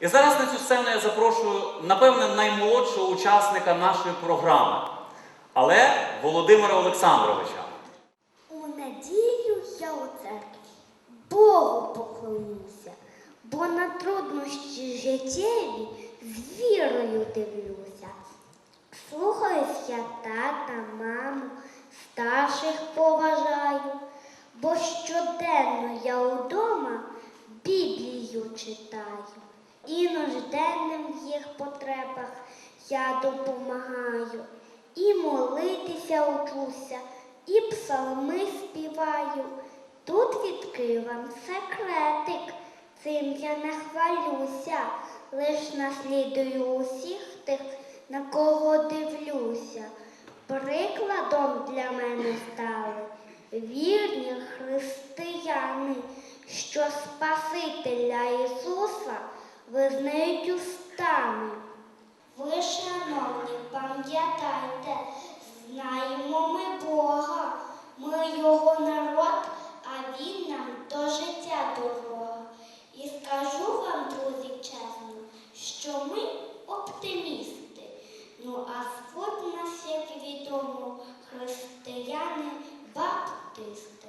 І зараз на цю сцену я запрошую, напевне, наймолодшого учасника нашої програми, але Володимира Олександровича. У неділю я у церкві Богу поклонюся, бо на труднощі життєві з вірою дивлюся. Слухаюсь я тата, маму, старших поважаю, бо щоденно я удома Біблію читаю. І нужденним в їх потребах я допомагаю, і молитися учуся, і псалми співаю. Тут відкрив вам секретик, цим я не хвалюся, лиш наслідую усіх тих, на кого дивлюся. Прикладом для мене стали вірні християни, що Спасителя Ісуса визнають устами. Ви, шановні, пам'ятайте, знаємо ми Бога, ми його народ, а він нам до життя дорога. І скажу вам, друзі, чесно, що ми оптимісти. Ну а звуть нас, як відомо, християни баптисти.